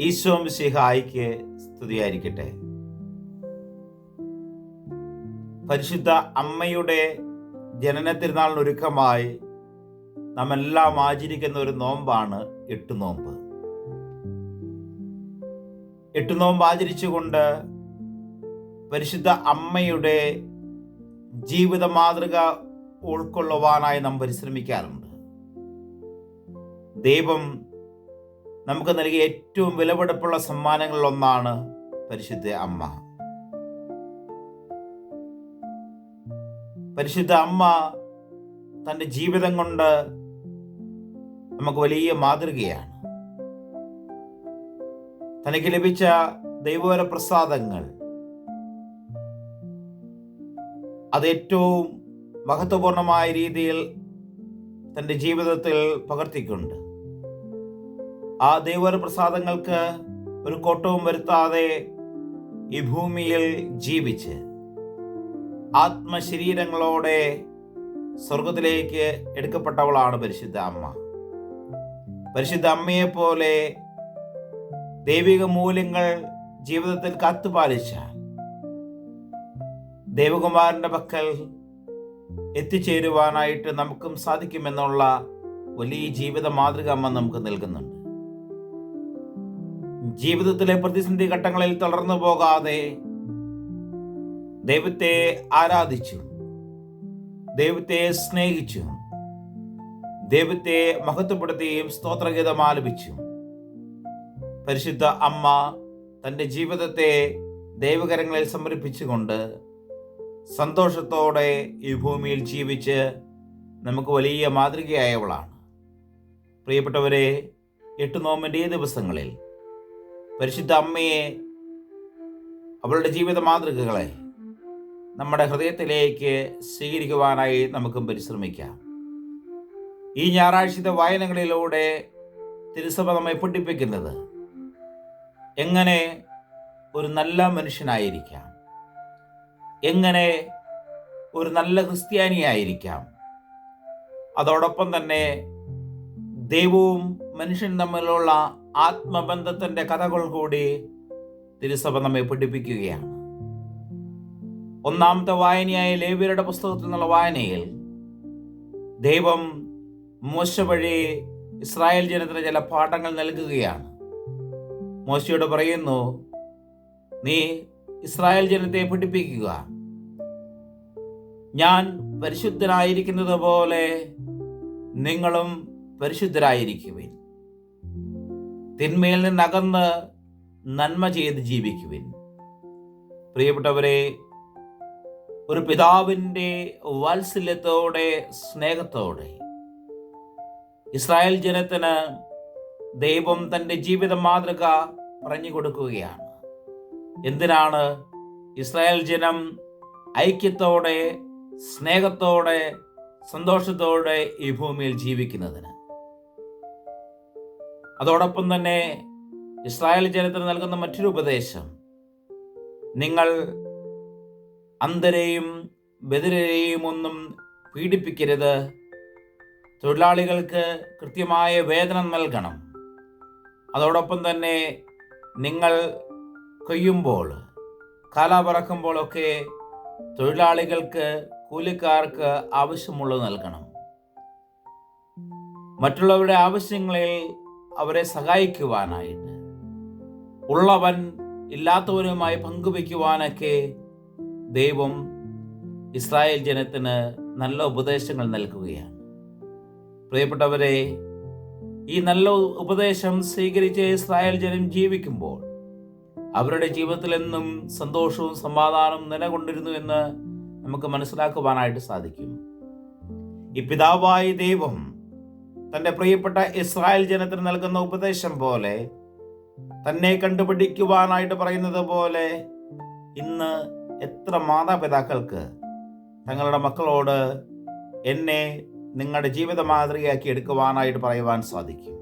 ഈശോ മിശിഹായിക്ക് സ്തുതിയായിരിക്കട്ടെ. പരിശുദ്ധ അമ്മയുടെ ജനന തിരുനാളിനൊരുക്കമായി നാം എല്ലാം ആചരിക്കുന്ന ഒരു നോമ്പാണ് എട്ട് നോമ്പ് എട്ട് നോമ്പ് ആചരിച്ചുകൊണ്ട് പരിശുദ്ധ അമ്മയുടെ ജീവിത മാതൃക ഉൾക്കൊള്ളുവാനായി നാം പരിശ്രമിക്കാറുണ്ട്. ദൈവം നമുക്ക് നൽകിയ ഏറ്റവും വിലപിടിപ്പുള്ള സമ്മാനങ്ങളിൽ ഒന്നാണ് പരിശുദ്ധ അമ്മ. പരിശുദ്ധ അമ്മ തന്റെ ജീവിതം കൊണ്ട് നമുക്ക് വലിയ മാതൃകയാണ്. തനിക്ക് ലഭിച്ച ദൈവപര പ്രസാദങ്ങൾ അത് ഏറ്റവും മഹത്വപൂർണമായ രീതിയിൽ തന്റെ ജീവിതത്തിൽ പകർത്തിക്കൊണ്ട് ആ ദൈവ പ്രസാദങ്ങൾക്ക് ഒരു കോട്ടവും വരുത്താതെ ഈ ഭൂമിയിൽ ജീവിച്ച് ആത്മശരീരങ്ങളോടെ സ്വർഗത്തിലേക്ക് എടുക്കപ്പെട്ടവളാണ് പരിശുദ്ധ അമ്മ. പരിശുദ്ധ അമ്മയെ പോലെ ദൈവിക മൂല്യങ്ങൾ ജീവിതത്തിൽ കത്തുപാലിച്ച ദേവകുമാരന്റെ പക്കൽ എത്തിച്ചേരുവാനായിട്ട് നമുക്കും സാധിക്കുമെന്നുള്ള വലിയ ജീവിത മാതൃക അമ്മ നമുക്ക് നൽകുന്നുണ്ട്. ജീവിതത്തിലെ പ്രതിസന്ധി ഘട്ടങ്ങളിൽ തളർന്നു പോകാതെ ദൈവത്തെ ആരാധിച്ചു ദൈവത്തെ സ്നേഹിച്ചു ദൈവത്തെ മഹത്വപ്പെടുത്തുകയും സ്തോത്രഗീതം ആലപിച്ചു. പരിശുദ്ധ അമ്മ തന്റെ ജീവിതത്തെ ദൈവകരങ്ങളിൽ സമർപ്പിച്ചുകൊണ്ട് സന്തോഷത്തോടെ ഈ ഭൂമിയിൽ ജീവിച്ച് നമുക്ക് വലിയ മാതൃകയായവളാണ്. പ്രിയപ്പെട്ടവരെ എട്ട് നോമ്പിന്റെ ഈ ദിവസങ്ങളിൽ പരിശുദ്ധ അമ്മയെ അവളുടെ ജീവിത മാതൃകകളെ നമ്മുടെ ഹൃദയത്തിലേക്ക് സ്വീകരിക്കുവാനായി നമുക്കും പരിശ്രമിക്കാം. ഈ ഞായറാഴ്ചത്തെ വായനകളിലൂടെ തിരുസഭ നമ്മെ പഠിപ്പിക്കുന്നത് എങ്ങനെ ഒരു നല്ല മനുഷ്യനായിരിക്കാം? എങ്ങനെ ഒരു നല്ല ക്രിസ്ത്യാനിയായിരിക്കാം? അതോടൊപ്പം തന്നെ ദൈവവും മനുഷ്യൻ തമ്മിലുള്ള ആത്മബന്ധത്തിന്റെ കഥകൾ കൂടി തിരുസഭ നമ്മെ പഠിപ്പിക്കുകയാണ്. ഒന്നാമത്തെ വായനയായ ലേവിയരുടെ പുസ്തകത്തിൽ നിന്നുള്ള വായനയിൽ ദൈവം മോശ വഴി ഇസ്രായേൽ ജനത്തിന് ചില പാഠങ്ങൾ നൽകുകയാണ്. മോശയോട് പറയുന്നു നീ ഇസ്രായേൽ ജനത്തെ പഠിപ്പിക്കുക. ഞാൻ പരിശുദ്ധനായിരിക്കുന്നത് പോലെ നിങ്ങളും പരിശുദ്ധരായിരിക്കുവിൻ. തിന്മയിൽ നിന്നകന്ന് നന്മ ചെയ്ത് ജീവിക്കുവിൻ. പ്രിയപ്പെട്ടവരെ ഒരു പിതാവിന്റെ വാത്സല്യത്തോടെ സ്നേഹത്തോടെ ഇസ്രായേൽ ജനത്തിന് ദൈവം തന്റെ ജീവിത മാതൃക പറഞ്ഞു കൊടുക്കുകയാണ്. എന്തിനാണ് ഇസ്രായേൽ ജനം ഐക്യത്തോടെ സ്നേഹത്തോടെ സന്തോഷത്തോടെ ഈ ഭൂമിയിൽ ജീവിക്കുന്നതിന്? അതോടൊപ്പം തന്നെ ഇസ്രായേൽ ജനത്തിന് നൽകുന്ന മറ്റൊരു ഉപദേശം. നിങ്ങൾ അന്തരെയും ബദിരെയും ഒന്നും പീഡിപ്പിക്കരുത്. തൊഴിലാളികൾക്ക് കൃത്യമായ വേതനം നൽകണം. അതോടൊപ്പം തന്നെ നിങ്ങൾ കൊയ്യുമ്പോൾ കാല പറക്കുമ്പോഴൊക്കെ തൊഴിലാളികൾക്ക് കൂലിക്കാർക്ക് ആവശ്യമുള്ളത് നൽകണം. മറ്റുള്ളവരുടെ ആവശ്യങ്ങളിൽ അവരെ സഹായിക്കുവാനായിട്ട്. ഉള്ളവൻ ഇല്ലാത്തവനുമായി പങ്കുവയ്ക്കുവാനൊക്കെ ദൈവം ഇസ്രായേൽ ജനത്തിന് നല്ല ഉപദേശങ്ങൾ നൽകുകയാണ്. പ്രിയപ്പെട്ടവരെ ഈ നല്ല ഉപദേശം സ്വീകരിച്ച് ഇസ്രായേൽ ജനം ജീവിക്കുമ്പോൾ അവരുടെ ജീവിതത്തിൽ എന്നും സന്തോഷവും സമാധാനവും നിലകൊണ്ടിരുന്നു എന്ന് നമുക്ക് മനസ്സിലാക്കുവാനായിട്ട് സാധിക്കും. ഈ പിതാവായ ദൈവം തന്റെ പ്രിയപ്പെട്ട ഇസ്രായേൽ ജനത്തിന് നൽകുന്ന ഉപദേശം പോലെ തന്നെ കണ്ടുപിടിക്കുവാനായിട്ട് പറയുന്നത് പോലെ ഇന്ന് എത്ര മാതാപിതാക്കൾക്ക് തങ്ങളുടെ മക്കളോട് എന്നെ നിങ്ങളുടെ ജീവിത മാതൃകയാക്കി എടുക്കുവാനായിട്ട് പറയുവാൻ സാധിക്കും.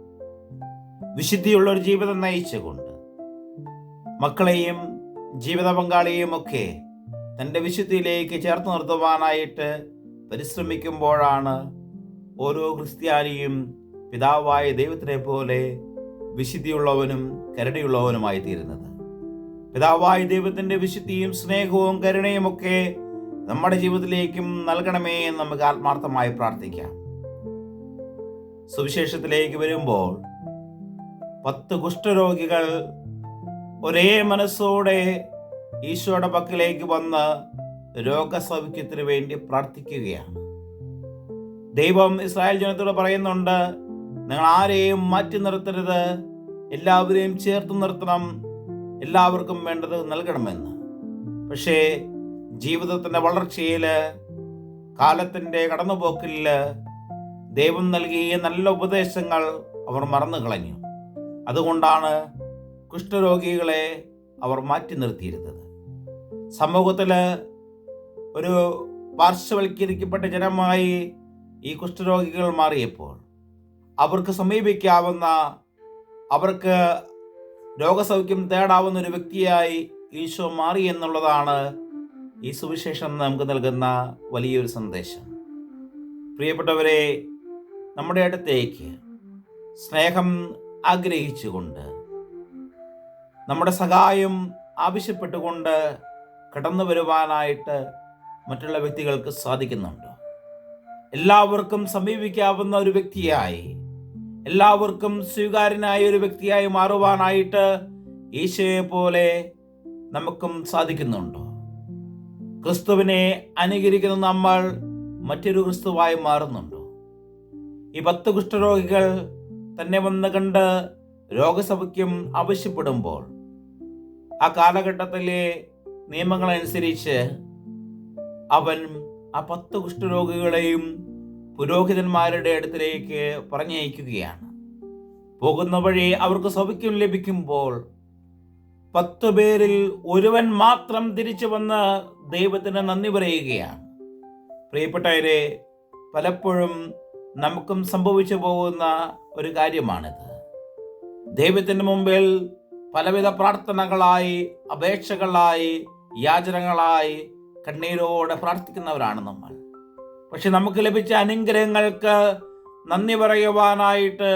വിശുദ്ധിയുള്ള ഒരു ജീവിതം നയിച്ചുകൊണ്ട് മക്കളെയും ജീവിത പങ്കാളിയെയും ഒക്കെ തന്റെ വിശുദ്ധിയിലേക്ക് ചേർത്ത് നിർത്തുവാനായിട്ട് പരിശ്രമിക്കുമ്പോഴാണ് ഓരോ ക്രിസ്ത്യാനിയും പിതാവായ ദൈവത്തിനെ പോലെ വിശുദ്ധിയുള്ളവനും കരുണയുള്ളവനുമായി തീരുന്നത് പിതാവായ ദൈവത്തിന്റെ വിശുദ്ധിയും സ്നേഹവും കരുണയും ഒക്കെ നമ്മുടെ ജീവിതത്തിലേക്കും നൽകണമേ എന്ന് നമുക്ക് ആത്മാർത്ഥമായി പ്രാർത്ഥിക്കാം. സുവിശേഷത്തിലേക്ക് വരുമ്പോൾ പത്ത് കുഷ്ഠരോഗികൾ ഒരേ മനസ്സോടെ ഈശോയുടെ പക്കലേക്ക് വന്ന് രോഗസൗഖ്യത്തിന് വേണ്ടി പ്രാർത്ഥിക്കുകയാണ്. ദൈവം ഇസ്രായേൽ ജനത്തോട് പറയുന്നുണ്ട് നിങ്ങൾ ആരെയും മാറ്റി നിർത്തരുത്. എല്ലാവരെയും ചേർത്ത് നിർത്തണം. എല്ലാവർക്കും വേണ്ടത് നൽകണമെന്ന്. പക്ഷേ ജീവിതത്തിന്റെ വളർച്ചയിൽ കാലത്തിന്റെ കടന്നുപോക്കിൽ ദൈവം നൽകിയ നല്ല ഉപദേശങ്ങൾ അവർ മറന്നു കളഞ്ഞു. അതുകൊണ്ടാണ് കുഷ്ഠരോഗികളെ അവർ മാറ്റി നിർത്തിയിരുന്നത്. സമൂഹത്തിൽ ഒരു പാർശ്വവൽക്കരിക്കപ്പെട്ട ജനമായി ഈ കുഷ്ഠരോഗികൾ മാറിയപ്പോൾ അവർക്ക് സമീപിക്കാവുന്ന അവർക്ക് രോഗസൗഖ്യം തേടാവുന്ന ഒരു വ്യക്തിയായി ഈശോ മാറി എന്നുള്ളതാണ് ഈ സുവിശേഷം നമുക്ക് നൽകുന്ന വലിയൊരു സന്ദേശം. പ്രിയപ്പെട്ടവരെ നമ്മുടെ അടുത്തേക്ക് സ്നേഹം ആഗ്രഹിച്ചുകൊണ്ട് നമ്മുടെ സഹായം ആവശ്യപ്പെട്ടുകൊണ്ട് കടന്നു വരുവാനായിട്ട് മറ്റുള്ള വ്യക്തികൾക്ക് സാധിക്കുന്നുണ്ടോ. എല്ലാവർക്കും സമീപിക്കാവുന്ന ഒരു വ്യക്തിയായി. എല്ലാവർക്കും സ്വീകാര്യനായ ഒരു വ്യക്തിയായി മാറുവാനായിട്ട് ഈശോയെ പോലെ നമുക്കും സാധിക്കുന്നുണ്ടോ? ക്രിസ്തുവിനെ അനുകരിക്കുന്ന നമ്മൾ മറ്റൊരു ക്രിസ്തുവായി മാറുന്നുണ്ടോ? ഈ പത്ത് കുഷ്ഠരോഗികൾ തന്നെ വന്ന് കണ്ട് രോഗസഭയ്ക്കും ആവശ്യപ്പെടുമ്പോൾ ആ കാലഘട്ടത്തിലെ നിയമങ്ങളനുസരിച്ച് അവൻ ആ പത്ത് കുഷ്ഠരോഗികളെയും പുരോഹിതന്മാരുടെ അടുത്തിലേക്ക് പറഞ്ഞയക്കുകയാണ്. പോകുന്ന വഴി അവർക്ക് സൗഖ്യം ലഭിക്കുമ്പോൾ പത്ത് പേരിൽ ഒരുവൻ മാത്രം തിരിച്ചു വന്ന് ദൈവത്തിന് നന്ദി പറയുകയാണ്. പ്രിയപ്പെട്ടവരെ പലപ്പോഴും നമുക്കും സംഭവിച്ചു പോകുന്ന ഒരു കാര്യമാണിത്. ദൈവത്തിന്റെ മുമ്പിൽ പലവിധ പ്രാർത്ഥനകളായി അപേക്ഷകളായി യാചനകളായി കണ്ണീരോടെ പ്രാർത്ഥിക്കുന്നവരാണ് നമ്മൾ. പക്ഷെ നമുക്ക് ലഭിച്ച അനുഗ്രഹങ്ങൾക്ക് നന്ദി പറയുവാനായിട്ട്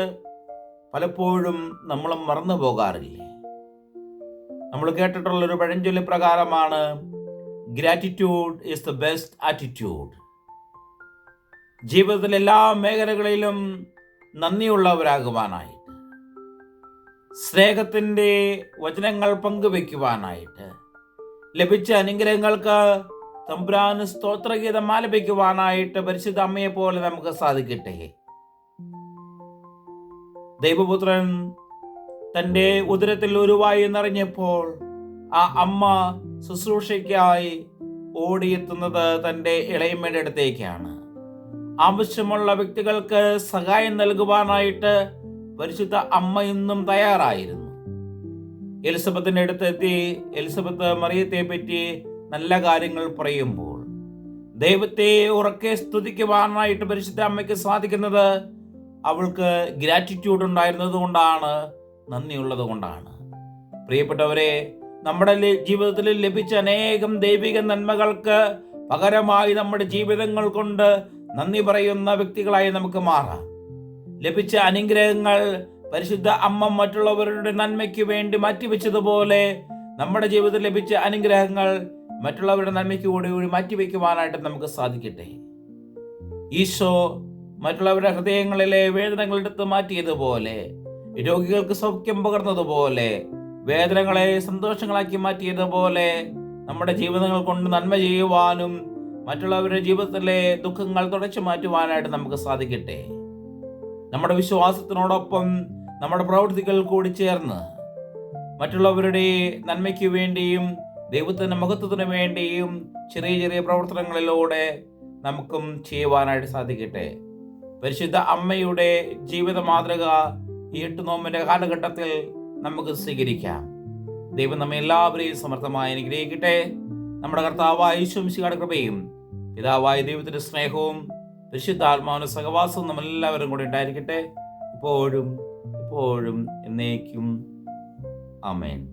പലപ്പോഴും നമ്മൾ മറന്നു പോകാറില്ലേ? നമ്മൾ കേട്ടിട്ടുള്ളൊരു പഴഞ്ചൊല്ലി പ്രകാരമാണ് gratitude is the best attitude ജീവിതത്തിലെ എല്ലാ മേഖലകളിലും നന്ദിയുള്ളവരാകുവാനായിട്ട് സ്നേഹത്തിന്റെ വചനങ്ങൾ പങ്കുവെക്കുവാനായിട്ട് ലഭിച്ച അനുഗ്രഹങ്ങൾക്ക് തമ്പുരാന് സ്തോത്രഗീതം ആലപിക്കുവാനായിട്ട് പരിശുദ്ധ അമ്മയെ പോലെ നമുക്ക് സാധിക്കട്ടെ. ദൈവപുത്രൻ തന്റെ ഉദരത്തിൽ ഉരുവായി നിറഞ്ഞപ്പോൾ ആ അമ്മ ശുശ്രൂഷയ്ക്കായി ഓടിയെത്തുന്നത് തന്റെ ഇളയമ്മയുടെ അടുത്തേക്കാണ്. ആവശ്യമുള്ള വ്യക്തികൾക്ക് സഹായം നൽകുവാനായിട്ട് പരിശുദ്ധ അമ്മ ഇന്നും തയ്യാറായിരുന്നു. എലിസബത്തിന്റെ അടുത്തെത്തി എലിസബത്ത് മറിയത്തെ പറ്റി നല്ല കാര്യങ്ങൾ പറയുമ്പോൾ ദൈവത്തെ ഉറക്കെ സ്തുതിക്കുവാനായിട്ട് പരിശുദ്ധ അമ്മയ്ക്ക് സാധിക്കുന്നത് അവൾക്ക് ഗ്രാറ്റിറ്റ്യൂഡ് ഉണ്ടായിരുന്നത് കൊണ്ടാണ് നന്ദിയുള്ളത് കൊണ്ടാണ്. പ്രിയപ്പെട്ടവരെ നമ്മുടെ ജീവിതത്തിൽ ലഭിച്ച അനേകം ദൈവിക നന്മകൾക്ക് പകരമായി നമ്മുടെ ജീവിതങ്ങൾ കൊണ്ട് നന്ദി പറയുന്ന വ്യക്തികളായി നമുക്ക് മാറാം. ലഭിച്ച അനുഗ്രഹങ്ങൾ പരിശുദ്ധ അമ്മ മറ്റുള്ളവരുടെ നന്മയ്ക്ക് വേണ്ടി മാറ്റിവെച്ചതുപോലെ നമ്മുടെ ജീവിതത്തിൽ ലഭിച്ച അനുഗ്രഹങ്ങൾ മറ്റുള്ളവരുടെ നന്മയ്ക്ക് കൂടി കൂടി മാറ്റിവെക്കുവാനായിട്ട് നമുക്ക് സാധിക്കട്ടെ. ഈശോ മറ്റുള്ളവരുടെ ഹൃദയങ്ങളിലെ വേദനകളെടുത്ത് മാറ്റിയതുപോലെ രോഗികൾക്ക് സൗഖ്യം പകർന്നതുപോലെ വേദനകളെ സന്തോഷങ്ങളാക്കി മാറ്റിയതുപോലെ നമ്മുടെ ജീവിതങ്ങൾ കൊണ്ട് നന്മ ചെയ്യുവാനും മറ്റുള്ളവരുടെ ജീവിതത്തിലെ ദുഃഖങ്ങൾ തുടച്ചു മാറ്റുവാനായിട്ട് നമുക്ക് സാധിക്കട്ടെ. നമ്മുടെ വിശ്വാസത്തിനോടൊപ്പം നമ്മുടെ പ്രവൃത്തികൾ കൂടി ചേർന്ന് മറ്റുള്ളവരുടെ നന്മയ്ക്ക് വേണ്ടിയും ദൈവത്തിന്റെ മഹത്വത്തിന് വേണ്ടിയും ചെറിയ ചെറിയ പ്രവർത്തനങ്ങളിലൂടെ നമുക്കും ചെയ്യുവാനായിട്ട് സാധിക്കട്ടെ. പരിശുദ്ധ അമ്മയുടെ ജീവിത മാതൃക ഈ എട്ട് നോമ്പിന്റെ കാലഘട്ടത്തിൽ നമുക്ക് സ്വീകരിക്കാം. ദൈവം നമ്മെ എല്ലാവരെയും സമർത്ഥമായി അനുഗ്രഹിക്കട്ടെ. നമ്മുടെ കർത്താവായ ഈശ്വംശിയുടെ കൃപയും പിതാവായ ദൈവത്തിന്റെ സ്നേഹവും പരിശുദ്ധാത്മാവിന്റെ സഹവാസവും നമ്മളെല്ലാവരും കൂടെ ഉണ്ടായിരിക്കട്ടെ. ഇപ്പോഴും ഇപ്പോഴും എന്നേക്കും. ആമേൻ.